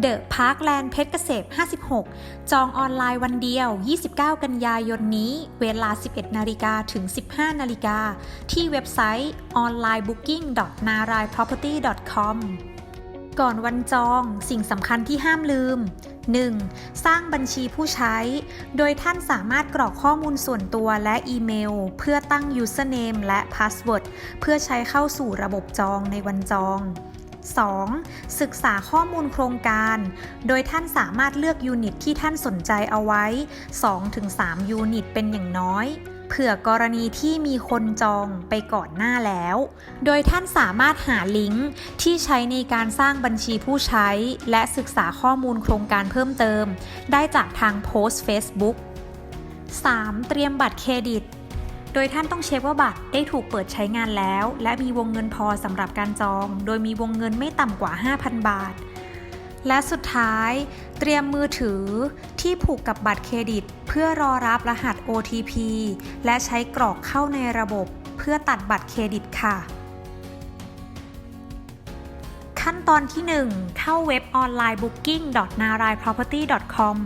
เดอะพาร์คแลนด์เพชรเกษม56 จองออนไลน์วันเดียว 29 กันยายนนี้ เวลา 11 นาฬิกาถึง 15 นาฬิกา ที่เว็บไซต์ onlinebooking.naraiproperty.com ก่อนวันจองสิ่งสำคัญที่ห้ามลืม 1. สร้างบัญชีผู้ใช้ โดยท่านสามารถกรอกข้อมูลส่วนตัวและอีเมล เพื่อตั้ง username และ password เพื่อใช้เข้าสู่ระบบจองในวันจอง 2. ศึกษาข้อมูลโครงการ โดยท่านสามารถเลือกยูนิตที่ท่านสนใจเอาไว้ 2-3 ยูนิตเป็นอย่างน้อยเผื่อกรณีที่มีคนจองไปก่อนหน้าแล้ว โดยท่านสามารถหาลิงก์ที่ใช้ในการสร้างบัญชีผู้ใช้ และศึกษาข้อมูลโครงการเพิ่มเติม ได้จากทางโพสต์ Facebook 3. เตรียมบัตรเครดิต โดยท่านต้องเช็คว่าบัตรได้ถูกเปิดใช้งานแล้ว และมีวงเงินพอสำหรับการจอง โดยมีวงเงินไม่ต่ำกว่า 5,000 บาท และสุดท้าย เตรียมมือถือที่ผูกกับบัตรเครดิต เพื่อรอรับรหัส OTP และใช้กรอกเข้าในระบบ เพื่อตัดบัตรเครดิตค่ะ ขั้นตอนที่ 1 เข้าเว็บออนไลน์ booking.naraiproperty.com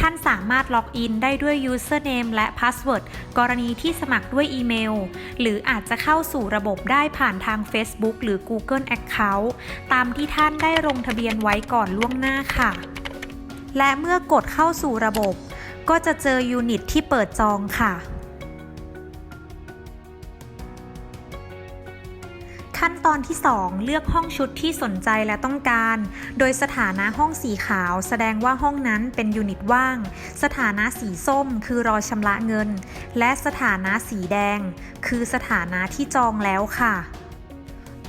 ท่านสามารถล็อกอินได้ด้วย username และ password กรณีที่สมัครด้วยอีเมล หรืออาจจะเข้าสู่ระบบได้ผ่านทาง Facebook หรือ Google Account ตามที่ท่านได้ลงทะเบียนไว้ก่อนล่วงหน้าค่ะ และเมื่อกดเข้าสู่ระบบ ก็จะเจอยูนิตที่เปิดจองค่ะ ขั้นตอนที่ 2 เลือกห้องชุดที่สนใจและต้องการ โดยสถานะห้องสีขาว แสดงว่าห้องนั้นเป็นยูนิตว่าง สถานะสีส้ม คือรอชำระเงิน และสถานะสีแดง คือสถานะที่จองแล้วค่ะ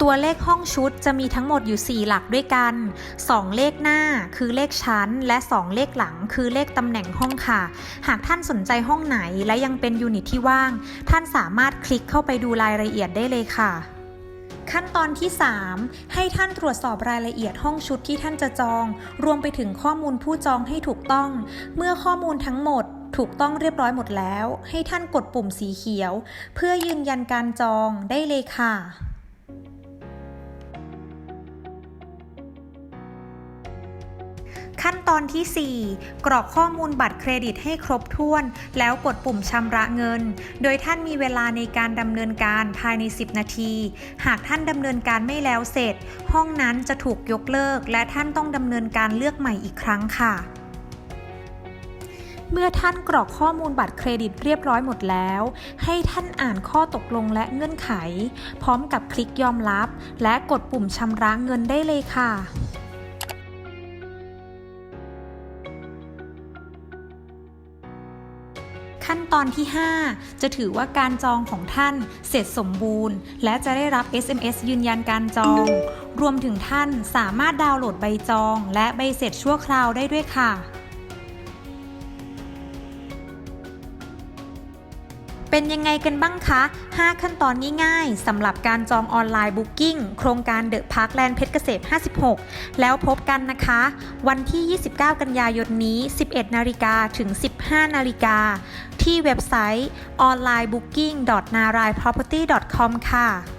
ตัวเลขห้องชุดจะมีทั้งหมดอยู่ 4 หลักด้วยกัน 2 เลขหน้าคือเลขชั้น และ 2 เลขหลังคือเลขตำแหน่งห้องค่ะ หากท่านสนใจห้องไหนและยังเป็นยูนิตที่ว่าง ท่านสามารถคลิกเข้าไปดูรายละเอียดได้เลยค่ะ ขั้นตอนที่ 3 ให้ท่านตรวจสอบรายละเอียดห้องชุดที่ท่านจะจอง รวมไปถึงข้อมูลผู้จองให้ถูกต้อง เมื่อข้อมูลทั้งหมดถูกต้องเรียบร้อยหมดแล้ว ให้ท่านกดปุ่มสีเขียว เพื่อยืนยันการจองได้เลยค่ะ ขั้นตอนที่ 4 กรอกข้อมูลบัตรเครดิตให้ครบถ้วน แล้วกดปุ่มชำระเงิน โดยท่านมีเวลาในการดำเนินการภายใน 10 นาที หากท่านดำเนินการไม่แล้วเสร็จ ห้องนั้นจะถูกยกเลิก และท่านต้องดำเนินการเลือกใหม่อีกครั้งค่ะเมื่อท่านกรอกข้อมูลบัตรเครดิตเรียบร้อยหมดแล้ว ให้ท่านอ่านข้อตกลงและเงื่อนไข พร้อมกับคลิกยอมรับ และกดปุ่มชำระเงินได้เลยค่ะ ขั้นตอนที่ 5 จะถือว่าการจองของท่านเสร็จสมบูรณ์ และจะได้รับ SMS ยืนยันการจอง รวมถึงท่านสามารถดาวน์โหลดใบจอง และใบเสร็จชั่วคราวได้ด้วยค่ะเป็นยังไงกันบ้างคะ 5 ขั้นตอนง่ายๆสำหรับการจองออนไลน์บุ๊กิ้งโครงการเดอะพาร์คแลนด์เพชรเกษม 56 แล้วพบกันนะคะ วันที่ 29 กันยายนนี้ 11 นาฬิกาถึง 15 นาฬิกา ที่เว็บไซต์ onlinebooking.naraiproperty.com ค่ะ